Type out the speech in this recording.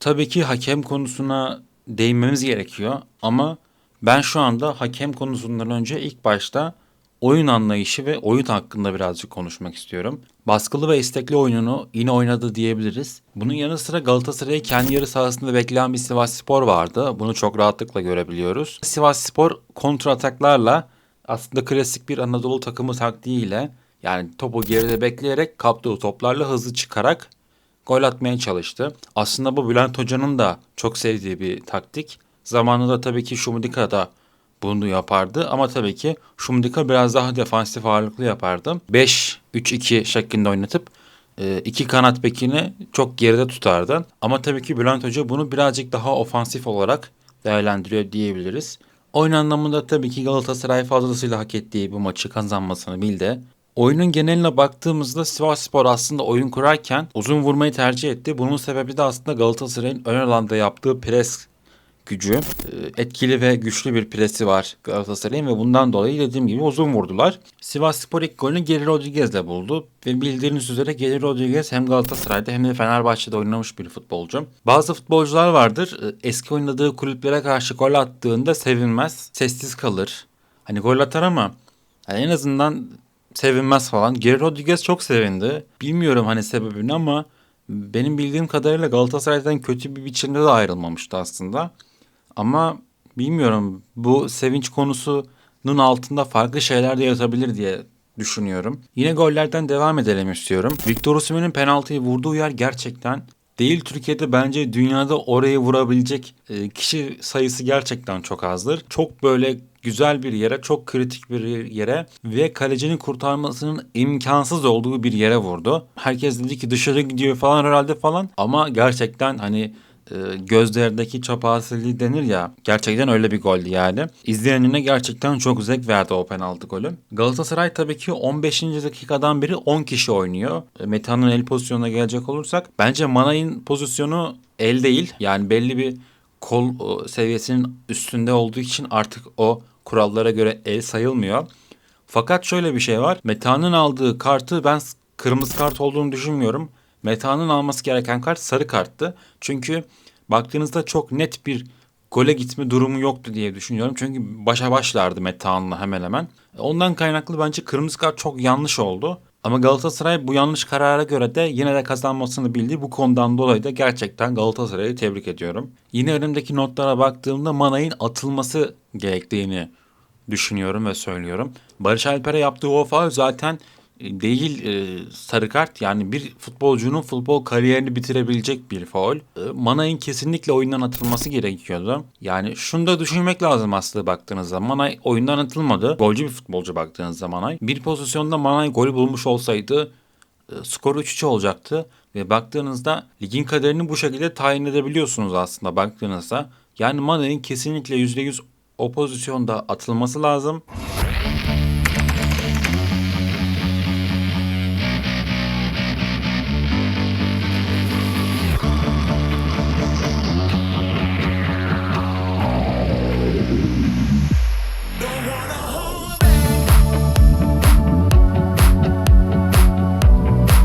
Tabii ki hakem konusuna değinmemiz gerekiyor ama ben şu anda hakem konusundan önce ilk başta oyun anlayışı ve oyun hakkında birazcık konuşmak istiyorum. Baskılı ve istekli oyununu yine oynadı diyebiliriz. Bunun yanı sıra Galatasaray'ı kendi yarı sahasında bekleyen bir Sivas Spor vardı. Bunu çok rahatlıkla görebiliyoruz. Sivas Spor kontra ataklarla aslında klasik bir Anadolu takımı taktiğiyle yani topu geride bekleyerek kaptığı toplarla hızlı çıkarak gol atmaya çalıştı. Aslında bu Bülent Hoca'nın da çok sevdiği bir taktik. Zamanında tabii ki Şumudika da bunu yapardı ama tabii ki Şumudika biraz daha defansif ağırlıklı yapardı. 5-3-2 şeklinde oynatıp e, iki kanat bekini çok geride tutardı. Ama tabii ki Bülent Hoca bunu birazcık daha ofansif olarak değerlendiriyor diyebiliriz. Oyun anlamında tabii ki Galatasaray fazlasıyla hak ettiği bu maçı kazanmasını bildi. Oyunun geneline baktığımızda Sivasspor aslında oyun kurarken uzun vurmayı tercih etti. Bunun sebebi de aslında Galatasaray'ın ön alanda yaptığı pres gücü. Ee, Etkili ve güçlü bir presi var Galatasaray'ın ve bundan dolayı dediğim gibi uzun vurdular. Sivasspor ilk golünü Geri Rodriguez'le buldu ve bildiğiniz üzere Geri Rodriguez hem Galatasaray'da hem de Fenerbahçe'de oynamış bir futbolcu. Bazı futbolcular vardır e, eski oynadığı kulüplere karşı gol attığında sevinmez, sessiz kalır. Hani gol atar ama yani en azından sevinmez falan. Geri Rodriguez çok sevindi. Bilmiyorum hani sebebini ama benim bildiğim kadarıyla Galatasaray'dan kötü bir biçimde de ayrılmamıştı aslında. Ama bilmiyorum bu sevinç konusunun altında farklı şeyler de yatabilir diye düşünüyorum. Yine gollerden devam edelim istiyorum. Victor Osimhen'in penaltıyı vurduğu yer gerçekten değil Türkiye'de bence dünyada orayı vurabilecek e, kişi sayısı gerçekten çok azdır. Çok böyle güzel bir yere, çok kritik bir yere ve kalecinin kurtarmasının imkansız olduğu bir yere vurdu. Herkes dedi ki dışarı gidiyor falan herhalde falan ama gerçekten hani e, gözlerdeki çapasızlığı denir ya gerçekten öyle bir goldü yani. İzleyenine gerçekten çok zevk verdi o penaltı golü. Galatasaray tabii ki 15. dakikadan beri 10 kişi oynuyor. E, Meta'nın el pozisyonuna gelecek olursak bence Manay'ın pozisyonu el değil. Yani belli bir kol seviyesinin üstünde olduğu için artık o kurallara göre el sayılmıyor. Fakat şöyle bir şey var. Meta'nın aldığı kartı ben kırmızı kart olduğunu düşünmüyorum. Meta'nın alması gereken kart sarı karttı. Çünkü baktığınızda çok net bir gole gitme durumu yoktu diye düşünüyorum. Çünkü başa başlardı Meta'nınla hemen hemen. Ondan kaynaklı bence kırmızı kart çok yanlış oldu. Ama Galatasaray bu yanlış karara göre de yine de kazanmasını bildi. Bu konudan dolayı da gerçekten Galatasaray'ı tebrik ediyorum. Yine önümdeki notlara baktığımda Manay'ın atılması gerektiğini düşünüyorum ve söylüyorum. Barış Alper'e yaptığı o faul zaten değil e, sarı kart yani bir futbolcunun futbol kariyerini bitirebilecek bir faul. E, Manay'ın kesinlikle oyundan atılması gerekiyordu. Yani şunu da düşünmek lazım aslında baktığınızda. Manay oyundan atılmadı. Golcü bir futbolcu baktığınızda Manay. Bir pozisyonda Manay gol bulmuş olsaydı e, skor 3-3 olacaktı. Ve baktığınızda ligin kaderini bu şekilde tayin edebiliyorsunuz aslında baktığınızda. Yani Manay'ın kesinlikle %100 o pozisyonda atılması lazım.